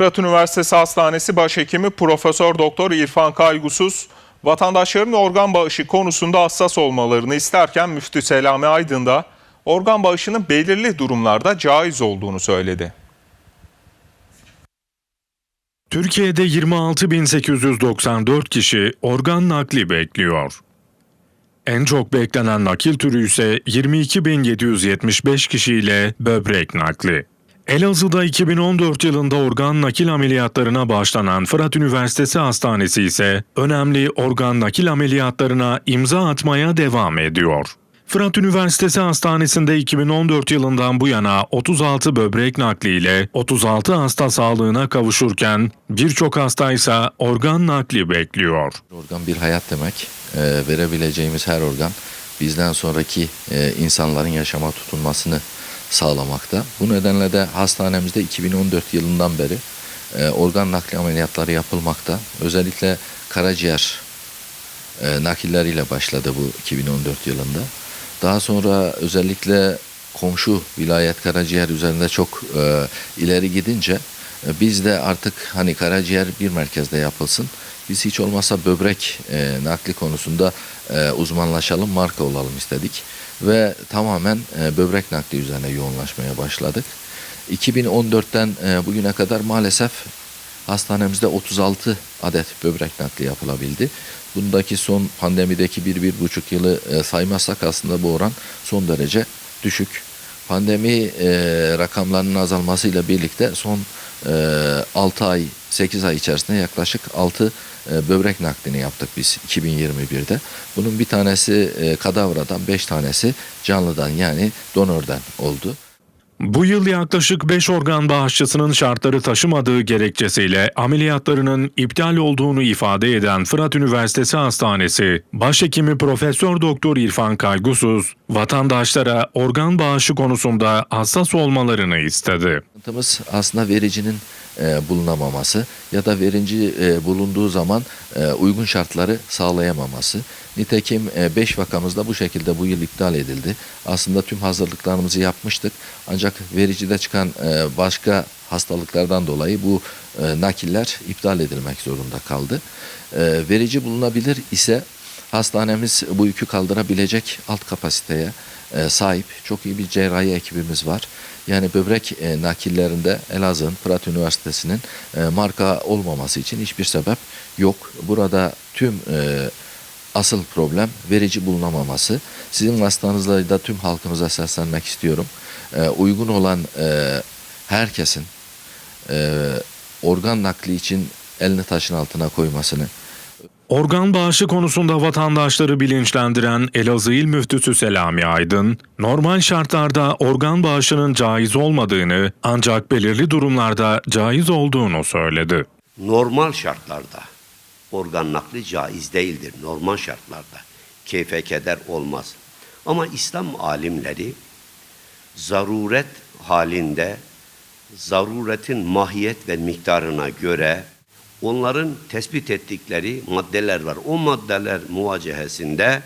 Fırat Üniversitesi Hastanesi Başhekimi Profesör Doktor İrfan Kaygusuz, vatandaşların organ bağışı konusunda hassas olmalarını isterken Müftü Selami Aydın da organ bağışının belirli durumlarda caiz olduğunu söyledi. Türkiye'de 26.894 kişi organ nakli bekliyor. En çok beklenen nakil türü ise 22.775 kişiyle böbrek nakli. Elazığ'da 2014 yılında organ nakil ameliyatlarına başlanan Fırat Üniversitesi Hastanesi ise önemli organ nakil ameliyatlarına imza atmaya devam ediyor. Fırat Üniversitesi Hastanesi'nde 2014 yılından bu yana 36 böbrek nakliyle 36 hasta sağlığına kavuşurken birçok hasta ise organ nakli bekliyor. Organ bir hayat demek. Ee, verebileceğimiz her organ bizden sonraki e, insanların yaşama tutunmasını sağlamakta. Bu nedenle de hastanemizde 2014 yılından beri e, organ nakli ameliyatları yapılmakta. Özellikle karaciğer e, nakilleriyle başladı bu 2014 yılında. Daha sonra özellikle komşu vilayet karaciğer üzerinde çok e, ileri gidince e, biz de artık hani karaciğer bir merkezde yapılsın. Biz hiç olmazsa böbrek e, nakli konusunda e, uzmanlaşalım, marka olalım istedik. Ve tamamen e, böbrek nakli üzerine yoğunlaşmaya başladık. 2014'ten e, bugüne kadar maalesef hastanemizde 36 adet böbrek nakli yapılabildi. Bundaki son pandemideki bir, bir buçuk yılı e, saymazsak aslında bu oran son derece düşük. Pandemi e, rakamlarının azalmasıyla birlikte son e, 6 ay, 8 ay içerisinde yaklaşık 6 e, böbrek naklini yaptık biz 2021'de. Bunun bir tanesi e, kadavradan, 5 tanesi canlıdan yani donörden oldu. Bu yıl yaklaşık 5 organ bağışçısının şartları taşımadığı gerekçesiyle ameliyatlarının iptal olduğunu ifade eden Fırat Üniversitesi Hastanesi Başhekimi Profesör Doktor İrfan Kaygusuz vatandaşlara organ bağışı konusunda hassas olmalarını istedi. Sıkıntımız aslında vericinin e, bulunamaması ya da verici e, bulunduğu zaman e, uygun şartları sağlayamaması. Nitekim 5 vakamızda bu şekilde bu yıl iptal edildi. Aslında tüm hazırlıklarımızı yapmıştık. Ancak vericide çıkan e, başka hastalıklardan dolayı bu e, nakiller iptal edilmek zorunda kaldı. E, verici bulunabilir ise hastanemiz bu yükü kaldırabilecek alt kapasiteye e, sahip çok iyi bir cerrahi ekibimiz var. Yani böbrek e, nakillerinde Elazığ'ın Fırat Üniversitesi'nin e, marka olmaması için hiçbir sebep yok. Burada tüm asıl problem verici bulunamaması. Sizin hastanızla da tüm halkımıza seslenmek istiyorum. Uygun olan herkesin organ nakli için elini taşın altına koymasını Organ bağışı konusunda vatandaşları bilinçlendiren Elazığ İl Müftüsü Selami Aydın, normal şartlarda organ bağışının caiz olmadığını ancak belirli durumlarda caiz olduğunu söyledi. normal şartlarda organ nakli caiz değildir. Normal şartlarda keyfe keder olmaz. Ama İslam alimleri zaruret halinde zaruretin mahiyet ve miktarına göre onların tespit ettikleri maddeler var. O maddeler muvacehesinde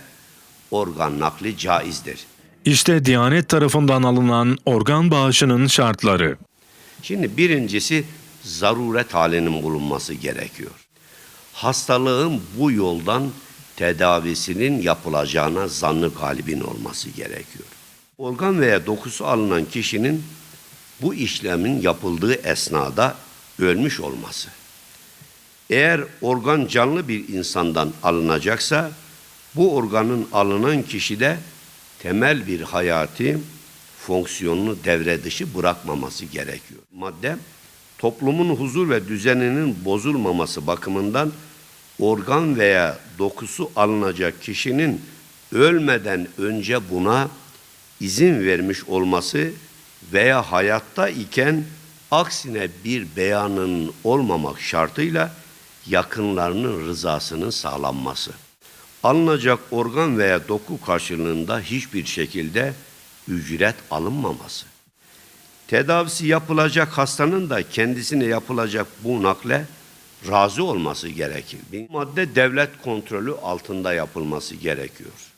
organ nakli caizdir. İşte Diyanet tarafından alınan organ bağışının şartları. Şimdi birincisi zaruret halinin bulunması gerekiyor. Hastalığın bu yoldan tedavisinin yapılacağına zannı galibin olması gerekiyor. Organ veya dokusu alınan kişinin bu işlemin yapıldığı esnada ölmüş olması. Eğer organ canlı bir insandan alınacaksa bu organın alınan kişide temel bir hayati fonksiyonunu devre dışı bırakmaması gerekiyor. Madde toplumun huzur ve düzeninin bozulmaması bakımından organ veya dokusu alınacak kişinin ölmeden önce buna izin vermiş olması veya hayatta iken aksine bir beyanın olmamak şartıyla yakınlarının rızasının sağlanması. Alınacak organ veya doku karşılığında hiçbir şekilde ücret alınmaması. Tedavisi yapılacak hastanın da kendisine yapılacak bu nakle razı olması gerekir. Bir madde devlet kontrolü altında yapılması gerekiyor.